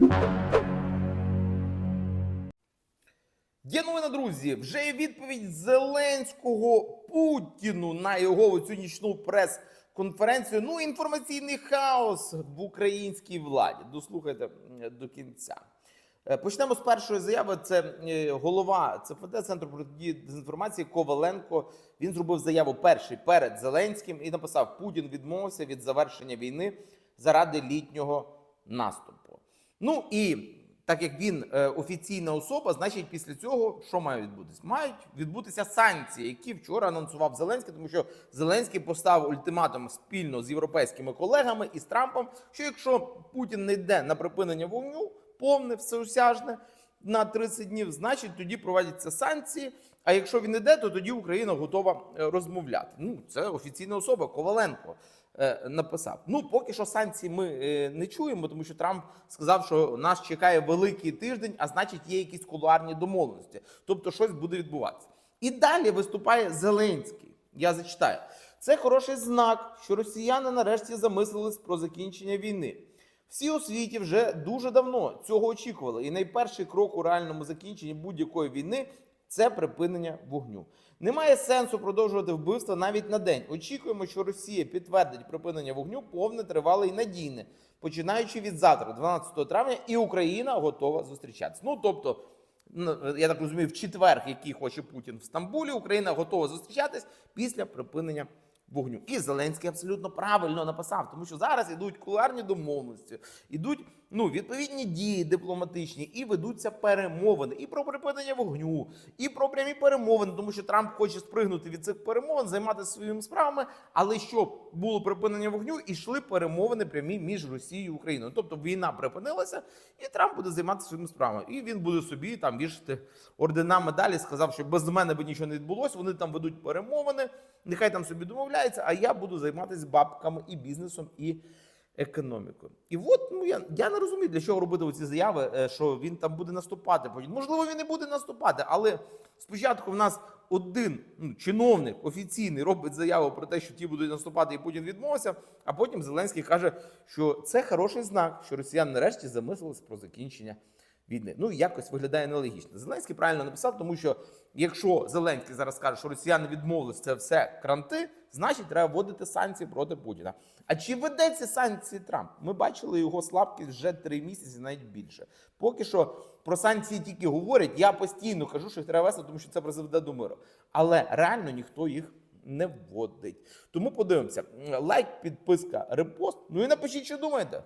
Є новина, друзі. Вже є відповідь Зеленського Путіну на його цю нічну прес-конференцію. Ну, інформаційний хаос в українській владі. Дослухайте до кінця. Е, Почнемо з першої заяви. Це е, голова ЦФД Центру протидії дезінформації Коваленко. Він зробив заяву перший перед Зеленським і написав: Путін відмовився від завершення війни заради літнього наступу. Ну і так як він е, офіційна особа, значить, після цього що має відбутися? Мають відбутися санкції, які вчора анонсував Зеленський, тому що Зеленський поставив ультиматум спільно з європейськими колегами і з Трампом, що якщо Путін не йде на припинення вогню, повне всеосяжне на 30 днів, значить тоді проводяться санкції. А якщо він іде, то тоді Україна готова е, розмовляти. Ну, це офіційна особа Коваленко написав. Ну, поки що санкцій ми е, не чуємо, тому що Трамп сказав, що нас чекає великий тиждень, а значить, є якісь кулуарні домовленості. Тобто, щось буде відбуватися. І далі виступає Зеленський. Я зачитаю. Це хороший знак, що росіяни нарешті замислились про закінчення війни. Всі у світі вже дуже давно цього очікували, і найперший крок у реальному закінченні будь-якої війни це припинення вогню. Немає сенсу продовжувати вбивства навіть на день. Очікуємо, що Росія підтвердить припинення вогню повне, тривале і надійне, починаючи від завтра, 12 травня, і Україна готова зустрічатися. Ну тобто, я так розумію, в четвер, який хоче Путін в Стамбулі, Україна готова зустрічатись після припинення вогню. І Зеленський абсолютно правильно написав, тому що зараз ідуть куларні домовленості, ідуть ну, відповідні дії дипломатичні, і ведуться перемовини і про припинення вогню, і про прямі перемовини, тому що Трамп хоче спригнути від цих перемовин, займатися своїми справами. Але щоб було припинення вогню, йшли перемовини прямі між Росією і Україною. Тобто війна припинилася, і Трамп буде займатися своїми справами. І він буде собі там вішати ордена медалі. Сказав, що без мене би нічого не відбулося. Вони там ведуть перемовини. Нехай там собі домовляються, а я буду займатися бабками і бізнесом і економікою. І от ну я, я не розумію, для чого робити оці заяви, е, що він там буде наступати. Можливо, він не буде наступати, але спочатку в нас один ну, чиновник офіційний робить заяву про те, що ті будуть наступати, і Путін відмовився. А потім Зеленський каже, що це хороший знак, що росіяни нарешті замислились про закінчення війни. Ну якось виглядає нелогічно. Зеленський правильно написав, тому що якщо Зеленський зараз каже, що росіяни відмовились, це все кранти, значить треба вводити санкції проти Путіна. А чи веде ці санкції Трамп? Ми бачили його слабкість вже три місяці, навіть більше. Поки що про санкції тільки говорять. Я постійно кажу, що їх треба вести, тому що це призведе до миру. Але реально ніхто їх. Не вводить. Тому подивимося. Лайк, підписка, репост. Ну і напишіть, що думаєте.